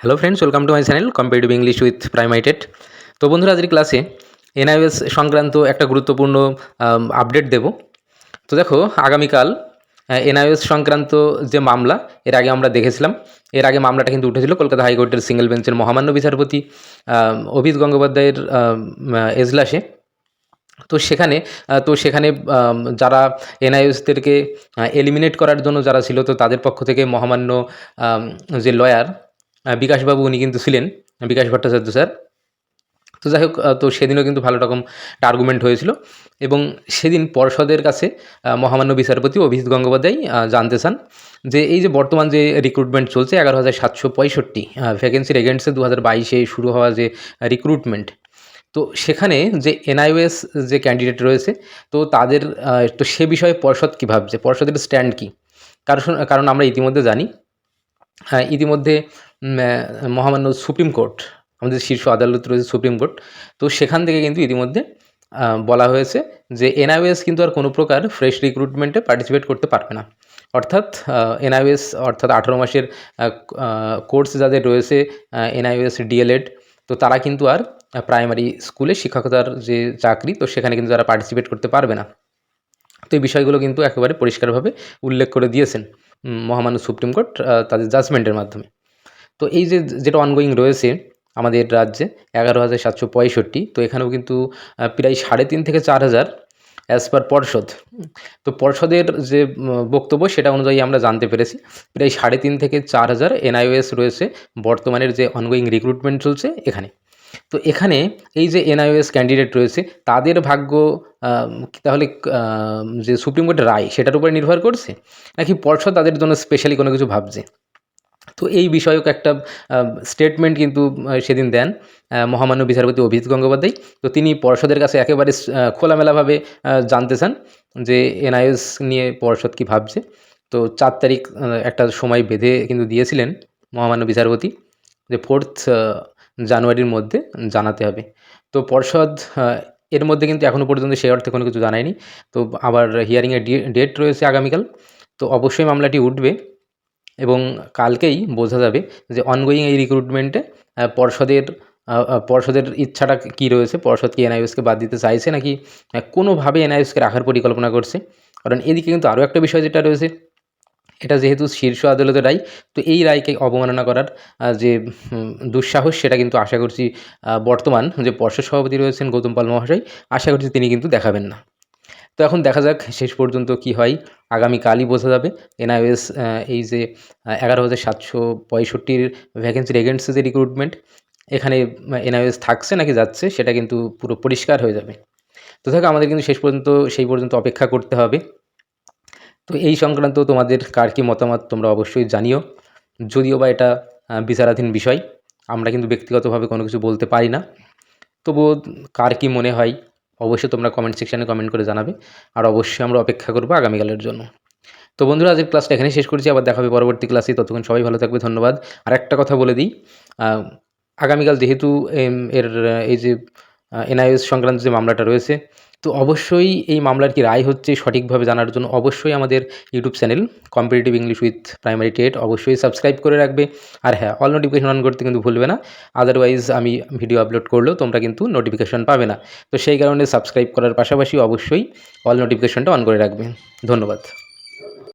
Hello friends welcome to my channel competitive English with primary TET তো বন্ধুরা, আজকের ক্লাসে এনআইএস সংক্রান্ত একটা গুরুত্বপূর্ণ আপডেট দেব। তো দেখো, আগামীকাল এনআইএস সংক্রান্ত যে মামলা, এর আগে আমরা দেখেছিলাম। এর আগে মামলাটা কিন্তু উঠেছিল কলকাতা হাইকোর্টের সিঙ্গেল বেঞ্চের মহামান্য বিচারপতি অভিত গঙ্গোপাধ্যায়ের এজলাসে। তো সেখানে তো সেখানে যারা এনআইএসদেরকে এলিমিনেট করার জন্য যারা ছিল, তো তাদের পক্ষ থেকে মহামান্য যে লয়ার বিকাশবাবু উনি কিন্তু ছিলেন, বিকাশ ভট্টাচার্য স্যার। তো যাই হোক তো সেদিনও কিন্তু ভালো রকম একটা আর্গুমেন্ট হয়েছিল এবং সেদিন পর্ষদের কাছে মহামান্য বিচারপতি অভিজিৎ গঙ্গোপাধ্যায় জানতে চান যে এই যে বর্তমান যে রিক্রুটমেন্ট চলছে, এগারো হাজার সাতশো পঁয়ষট্টি ভ্যাকেন্সির এগেন্সে দু হাজার বাইশে শুরু হওয়া যে রিক্রুটমেন্ট তো সেখানে যে এনআইওএস যে ক্যান্ডিডেট রয়েছে, তো তাদের তো সে বিষয়ে পর্ষদ কী ভাবছে? পর্ষদের স্ট্যান্ড কী? কারণ কারণ আমরা ইতিমধ্যে জানি হ্যাঁ ইতিমধ্যে মহামান্য সুপ্রিম কোর্ট, আমাদের শীর্ষ আদালত রয়েছে সুপ্রিম কোর্ট, তো সেখান থেকে কিন্তু ইতিমধ্যে বলা হয়েছে যে এনআইওএস কিন্তু আর কোনো প্রকার ফ্রেশ রিক্রুটমেন্টে পার্টিসিপেট করতে পারবে না। অর্থাৎ এনআইওএস অর্থাৎ আঠারো মাসের কোর্স যাদের রয়েছে এনআইওএস ডিএলএড তো তারা কিন্তু আর প্রাইমারি স্কুলে শিক্ষকতার যে চাকরি, তো সেখানে কিন্তু তারা পার্টিসিপেট করতে পারবে না। তো এই বিষয়গুলো কিন্তু একেবারে পরিষ্কারভাবে উল্লেখ করে দিয়েছেন। মহামান্য সুপ্রিম কোর্ট তাদের জাজমেন্টের মাধ্যমে। তো এই যে, যেটা অনগোয়িং রয়েছে আমাদের রাজ্যে, এগারো হাজার সাতশো পঁয়ষট্টি, তো এখানেও কিন্তু প্রায় সাড়ে তিন থেকে চার হাজার অ্যাজ পার পর্ষদ। তো পর্ষদের যে বক্তব্য, সেটা অনুযায়ী আমরা জানতে পেরেছি, প্রায় সাড়ে তিন থেকে চার হাজার এনআইওএস রয়েছে, বর্তমানের যে অনগোয়িং রিক্রুটমেন্ট চলছে এখানে। তো এখানে এই যে এনআইওএস ক্যান্ডিডেট রয়েছে, তাদের ভাগ্য তাহলে যে সুপ্রিম কোর্টের রায়, সেটার উপরে নির্ভর করছে? নাকি পর্ষদ তাদের জন্য স্পেশালি কোনো কিছু ভাবছে? তো এই বিষয়ক একটা স্টেটমেন্ট কিন্তু সেদিন দেন মহামান্য বিচারপতি অভিজিৎ গঙ্গোপাধ্যায়। তো তিনি পর্ষদের কাছে একেবারে খোলামেলাভাবে জানতে চান যে এনআইএস নিয়ে পর্ষদ কি ভাবছে। তো চার তারিখ একটা সময় বেঁধে কিন্তু দিয়েছিলেন মহামান্য বিচারপতি যে ফোর্থ জানুয়ারির মধ্যে জানাতে হবে। তো পর্ষদ এর মধ্যে কিন্তু এখনও পর্যন্ত সেই অর্থে কোনো কিছু জানায়নি। তো আবার হিয়ারিংয়ের ডেট রয়েছে আগামীকাল। তো অবশ্যই মামলাটি উঠবে এবং কালকেই বোঝা যাবে যে অনগোয়িং এই রিক্রুটমেন্টে পর্ষদের পর্ষদের ইচ্ছাটা কী রয়েছে, পর্ষদ কি এনআইএসকে বাদ দিতে চাইছে নাকি কোনোভাবে এনআইএসকে রাখার পরিকল্পনা করছে। কারণ এদিকে কিন্তু আরও একটা বিষয় যেটা রয়েছে এটা যেহেতু শীর্ষ আদালতের রায়, তো এই রায়কে অবমাননা করার যে দুঃসাহস সেটা কিন্তু আশা করছি বর্তমান যে পর্ষদ সভাপতি রয়েছেন গৌতম পাল মহাশয়, আশা করছি তিনি কিন্তু দেখাবেন না। তো এখন দেখা যাক শেষ পর্যন্ত কি হয় আগামীকালই বোঝা যাবে। এনআইএস এই যে এগারো হাজার সাতশো পঁয়ষট্টির ভ্যাকেন্সির এগেন্সে যে রিক্রুটমেন্ট এখানে এনআইএস থাকছে নাকি যাচ্ছে সেটা কিন্তু পুরো পরিষ্কার হয়ে যাবে। তো দেখো আমাদের কিন্তু শেষ পর্যন্ত, সেই পর্যন্ত অপেক্ষা করতে হবে। তো এই সংক্রান্ত তোমাদের কার কী মতামত তোমরা অবশ্যই জানিও। যদিও বা এটা বিচারাধীন বিষয়, আমরা কিন্তু ব্যক্তিগতভাবে কোনো কিছু বলতে পারি না। তবুও কার কী মনে হয়, অবশ্যই তোমরা কমেন্ট সেকশানে কমেন্ট করে জানাবে। আর অবশ্যই আমরা অপেক্ষা করব আগামীকালের জন্য। তো বন্ধুরা, আজকের ক্লাসটা এখানে শেষ করছি। আবার দেখাবে পরবর্তী ক্লাসে ততক্ষণ সবাই ভালো থাকবে, ধন্যবাদ। আর একটা কথা বলে দিই আগামীকাল যেহেতু এর, এই যে এনআইএস সংক্রান্ত যে মামলাটা রয়েছে তো অবশ্যই এই মামলার কি রায় হচ্ছে সঠিকভাবে জানার জন্য অবশ্যই আমাদের YouTube channel competitive English with primary TET অবশ্যই সাবস্ক্রাইব করে রাখবে। আর হ্যাঁ অল নোটিফিকেশন অন করতে কিন্তু ভুলবে না। আদারওয়াইজ আমি ভিডিও আপলোড করলেও তোমরা কিন্তু নোটিফিকেশন পাবে না। তো সেই কারণে সাবস্ক্রাইব করার পাশাপাশি অবশ্যই অল নোটিফিকেশনটা অন করে রাখবে। ধন্যবাদ।